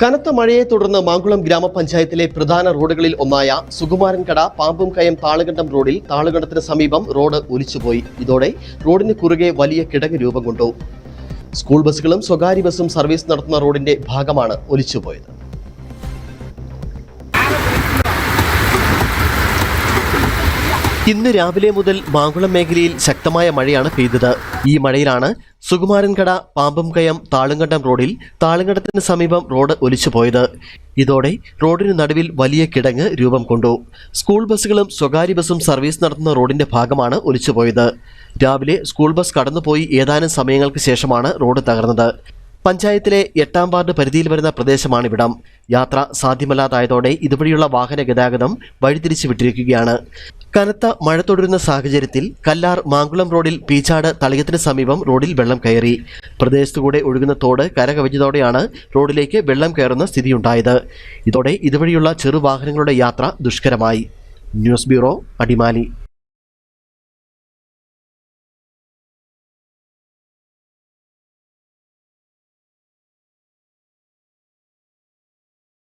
കനത്ത മഴയെ തുടർന്ന് മാങ്കുളം ഗ്രാമപഞ്ചായത്തിലെ പ്രധാന റോഡുകളിൽ ഒന്നായ സുകുമാരൻകട പാമ്പും കയം താളുകണ്ടം റോഡിൽ താളുകണ്ടത്തിന് സമീപം റോഡ് ഒലിച്ചുപോയി. ഇതോടെ റോഡിന് കുറുകെ വലിയ കിടങ്ങ് രൂപം കൊണ്ടു. സ്കൂൾ ബസ്സുകളും സ്വകാര്യ ബസ്സും സർവീസ് നടത്തുന്ന റോഡിന്റെ ഭാഗമാണ് ഒലിച്ചുപോയത്. ഇന്ന് രാവിലെ മുതൽ മാങ്കുളം മേഖലയിൽ ശക്തമായ മഴയാണ് പെയ്തത്. ഈ മഴയിലാണ് സുകുമാരൻകട പാമ്പംകയം താളുങ്കണ്ടം റോഡിൽ താളുങ്കണ്ടത്തിന് സമീപം റോഡ് ഒലിച്ചുപോയത് ഇതോടെ റോഡിന് നടുവിൽ വലിയ കിടങ്ങ് രൂപം കൊണ്ടു. സ്കൂൾ ബസ്സുകളും സ്വകാര്യ ബസ്സും സർവീസ് നടത്തുന്ന റോഡിന്റെ ഭാഗമാണ് ഒലിച്ചുപോയത് രാവിലെ സ്കൂൾ ബസ് കടന്നുപോയി ഏതാനും സമയങ്ങൾക്ക് ശേഷമാണ് റോഡ് തകർന്നത്. പഞ്ചായത്തിലെ എട്ടാം വാർഡ് പരിധിയിൽ വരുന്ന പ്രദേശമാണിവിടം യാത്ര സാധ്യമല്ലാതായതോടെ ഇതുവഴിയുള്ള വാഹന ഗതാഗതം വഴിതിരിച്ചു വിട്ടിരിക്കുകയാണ്. കനത്ത മഴ തുടരുന്ന സാഹചര്യത്തിൽ കല്ലാർ മാങ്കുളം റോഡിൽ പീച്ചാട് തളിയത്തിന് സമീപം റോഡിൽ വെള്ളം കയറി. പ്രദേശത്തുകൂടെ ഒഴുകുന്ന തോട് കരകവിഞ്ഞതോടെയാണ് റോഡിലേക്ക് വെള്ളം കയറുന്ന സ്ഥിതിയുണ്ടായത്. ഇതോടെ ഇതുവഴിയുള്ള ചെറുവാഹനങ്ങളുടെ യാത്ര ദുഷ്കരമായി. News bureau Adimali.